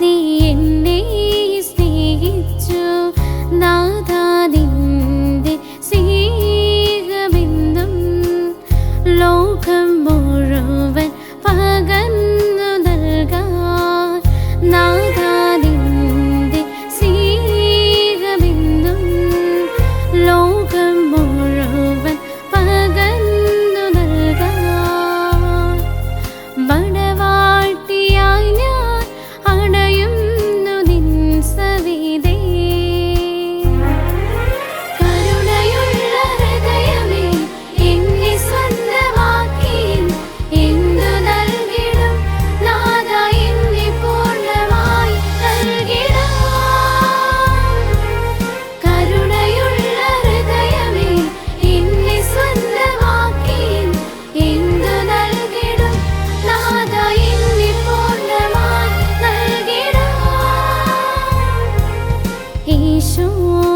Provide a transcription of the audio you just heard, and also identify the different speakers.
Speaker 1: നീ എന്നെ സ്നേഹിച്ചു. നാഥാതിന്റെ സ്നേഹമെന്നും ലോകം 像我。